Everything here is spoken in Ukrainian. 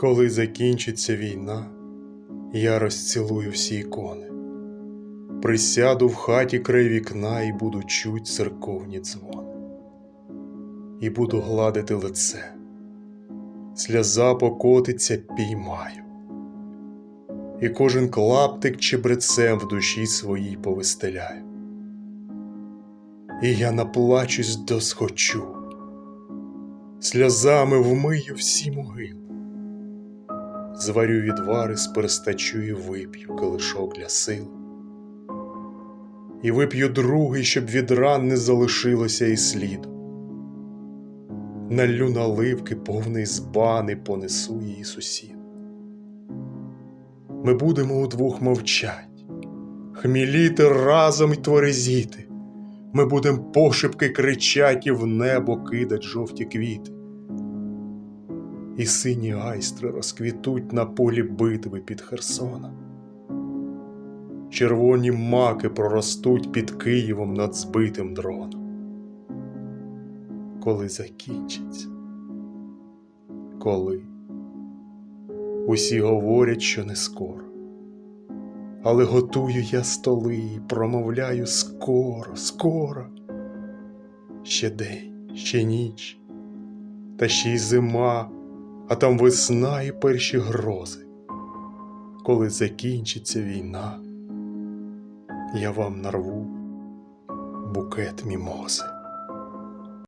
Коли закінчиться війна, я розцілую всі ікони. Присяду в хаті край вікна і буду чуть церковні дзвони. І буду гладити лице, сльоза покотиться піймаю, і кожен клаптик чебрецем в душі своїй повистеляю. І я наплачусь досхочу, сльозами вмию всі могили зварю відвари, сперстачу і вип'ю калишок для сил. І вип'ю другий, щоб від ран не залишилося і сліду. Налю наливки повний збани понесу її сусід. Ми будемо удвох мовчать, хміліти разом й тверезіти. Ми будем пошепки кричать і в небо кидать жовті квіти і сині гайстри розквітуть на полі битви під Херсоном. Червоні маки проростуть під Києвом над збитим дроном. Коли закінчиться, коли усі говорять, що не скоро, але готую я столи і промовляю скоро, скоро, ще день, ще ніч, та ще й зима а там весна і перші грози. Коли закінчиться війна, я вам нарву букет мімози.